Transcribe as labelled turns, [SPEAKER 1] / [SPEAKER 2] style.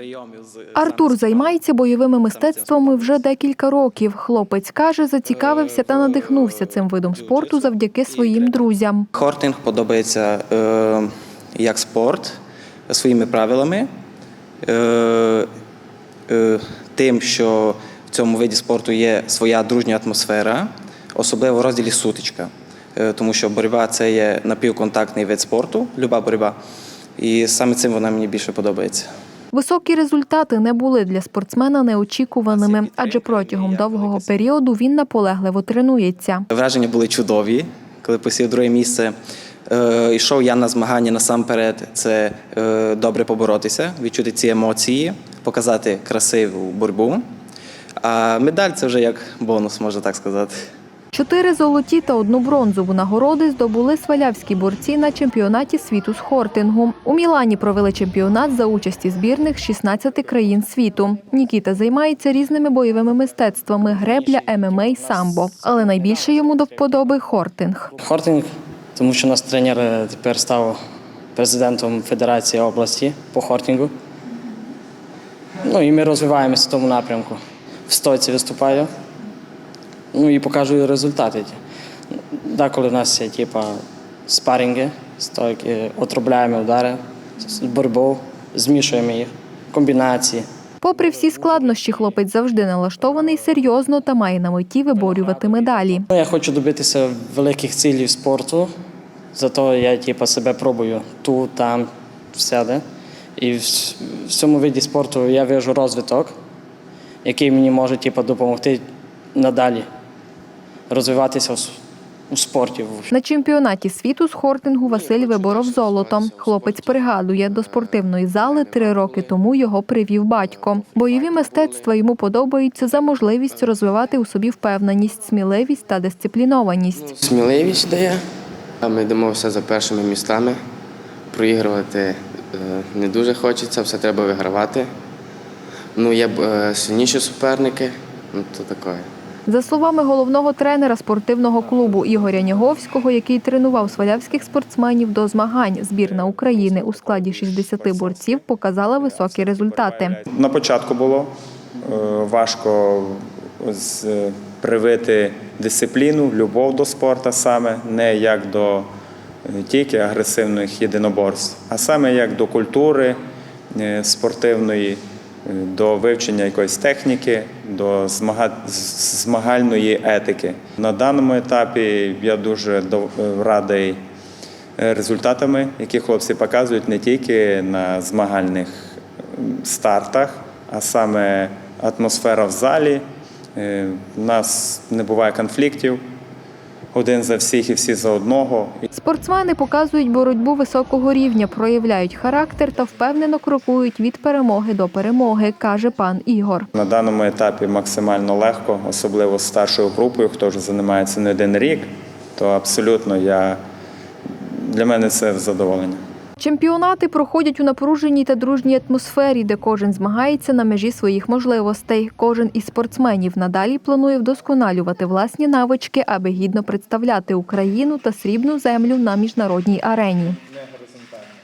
[SPEAKER 1] прийомів з
[SPEAKER 2] Артур займається бойовими мистецтвами вже декілька років. Хлопець каже, зацікавився та надихнувся цим видом спорту завдяки своїм друзям.
[SPEAKER 1] Хортинг подобається е, як спорт своїми правилами, е, е, тим, що в цьому виді спорту є своя дружня атмосфера, особливо в розділі сутичка. Е, тому що боротьба це є напівконтактний вид спорту, люба боротьба. І саме цим вона мені більше подобається.
[SPEAKER 2] Високі результати не були для спортсмена неочікуваними, адже протягом довгого періоду він наполегливо тренується.
[SPEAKER 1] Враження були чудові, коли посів друге місце. Е, йшов я на змагання насамперед. Це е, добре поборотися, відчути ці емоції, показати красиву боротьбу. А медаль це вже як бонус, можна так сказати.
[SPEAKER 2] Чотири золоті та одну бронзову нагороди здобули свалявські борці на чемпіонаті світу з хортингу. У Мілані провели чемпіонат за участі збірних 16 країн світу. Нікіта займається різними бойовими мистецтвами гребля, ММА, самбо. Але найбільше йому до вподоби хортинг.
[SPEAKER 3] Хортинг, тому що наш тренер е, тепер став президентом Федерації області по хортингу. Ну і ми розвиваємося в тому напрямку. В стойці виступаю. Ну і покажу результати. Деколи в нас є типа спарінги, стойки, отробляємо удари з боротьбою, змішуємо їх, комбінації.
[SPEAKER 2] Попри всі складнощі, хлопець завжди налаштований серйозно та має на меті виборювати медалі.
[SPEAKER 3] Ну, Я хочу добитися великих цілей спорту, зато я типу, себе пробую тут, там, всюди. І в цьому виді спорту я вижу розвиток, який мені може типу, допомогти надалі розвиватися у, спорті.
[SPEAKER 2] На чемпіонаті світу з хортингу Василь виборов золото. Хлопець пригадує, до спортивної зали три роки тому його привів батько. Бойові мистецтва йому подобаються за можливість розвивати у собі впевненість, сміливість та дисциплінованість.
[SPEAKER 4] Сміливість дає. Ми йдемо все за першими містами. Проігрувати е, не дуже хочеться, все треба вигравати. Ну, є е, сильніші суперники, ну то таке.
[SPEAKER 2] За словами головного тренера спортивного клубу Ігоря Няговського, який тренував свалявських спортсменів до змагань, збірна України у складі 60 борців показала високі результати.
[SPEAKER 5] На початку було е, важко е, привити дисципліну, любов до спорту саме, не як до е, тільки агресивних єдиноборств, а саме як до культури спортивної, до вивчення якоїсь техніки, до змага- змагальної етики. На даному етапі я дуже е, радий е, результатами, які хлопці показують не тільки на змагальних стартах, а саме атмосфера в залі. Е, У нас не буває конфліктів. Один за всіх і всі за одного.
[SPEAKER 2] Спортсмени показують боротьбу високого рівня, проявляють характер та впевнено крокують від перемоги до перемоги, каже пан Ігор.
[SPEAKER 5] На даному етапі максимально легко, особливо з старшою групою, хто вже займається не один рік, то абсолютно я для мене це задоволення.
[SPEAKER 2] Чемпіонати проходять у напруженій та дружній атмосфері, де кожен змагається на межі своїх можливостей. Кожен із спортсменів надалі планує вдосконалювати власні навички, аби гідно представляти Україну та срібну землю на міжнародній арені.